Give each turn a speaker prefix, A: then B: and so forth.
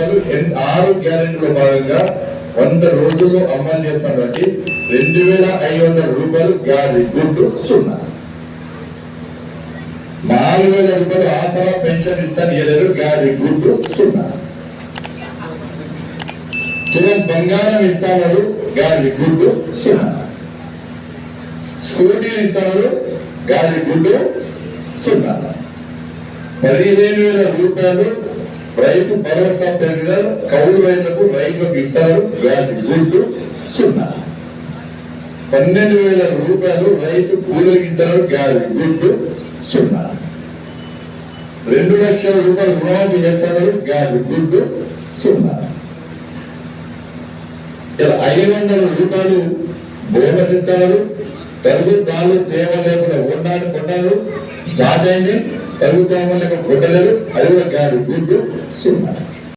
A: రూపాయలు ఎన్- ఆరు గ్యారెంటీలో భాగంగా వంద రోజులు అమలు చేస్తామంటే రెండు వేల ఐదు వందల రూపాయలు గ్యారెంటీ గుడ్డు సున్నా. నాలుగు వేల రూపాయలు ఆసరా పెన్షన్ ఇస్తాను ఇవ్వలేదు గాలి గుడ్డు సున్నా. తులం బంగారం ఇస్తాను గాలి గుడ్డు సున్నా. స్కూటీలు ఇస్తాను గాలి గుడ్డు సున్నా. పదిహేను వేల రూపాయలు రైతు భరోసా పేరు కౌలు రైతులకు రైతులకు ఇస్తారు వ్యాధి గుడ్డు సున్నా. పన్నెండు వేల రూపాయలు రైతు కూలీలకు ఇస్తారు గాడి గుడ్డు సున్నా. రెండు లక్షల రూపాయలు రుణమాఫీ చేస్తారు గాడి గుడ్డు సున్నా. ఇలా ఐదు వందల రూపాయలు బోనస్ ఇస్తారు తరుగు తాళ్ళు తేమ లేకుండా ఉన్నాడు కొట్టారు స్టార్ట్ అయింది. తరుగు తేమ లేక కొట్టలేరు అది కూడా గాడి గుడ్డు సున్నా